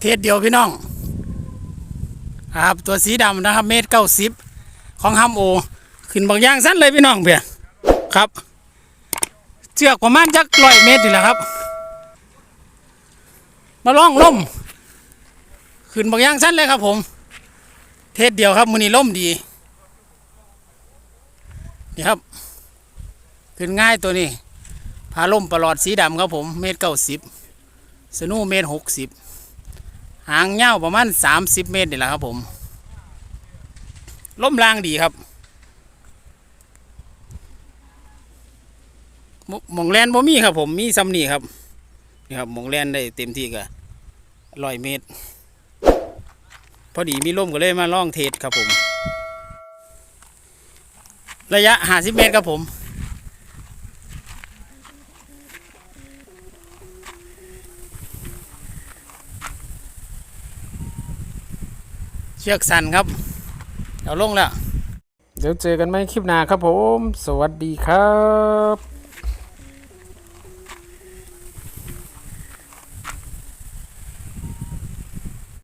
เทศเดียวพี่น้องครับตัวสีดำนะครับ เมตรเก้าสิบของฮัมโอ ขึ้นบางอย่างสั้นเลยพี่น้องเพียครับเชือกประมาณจักร้อยเมตรนี่แหละครับ มาล่องล่มขึ้นบางอย่างสั้นเลยครับผม เทศเดียวครับมือนี้ล่มดีนี่ครับ ขึ้นง่ายตัวนี้พาล่มประหลอดสีดำครับผม เมตรเก้าสิบสนูเมตรหกสิบ หางเงาวประมาณสามสิบเมตรนี่แหละครับผมล่มแรงดีครับหมองแลนบ่มีครับผมมีซ้ำนี่ครับนี่ครับหมองแลนได้เต็มที่ก็ร้อยเมตร พอดีมีล่มก็เลยมาล่องเทสครับผม ระยะห้าสิบเมตรครับผม เชือกสันครับ เดี๋ยวลงแล้ว เดี๋ยวเจอกันไหมคลิปหน้าครับผม สวัสดีครับ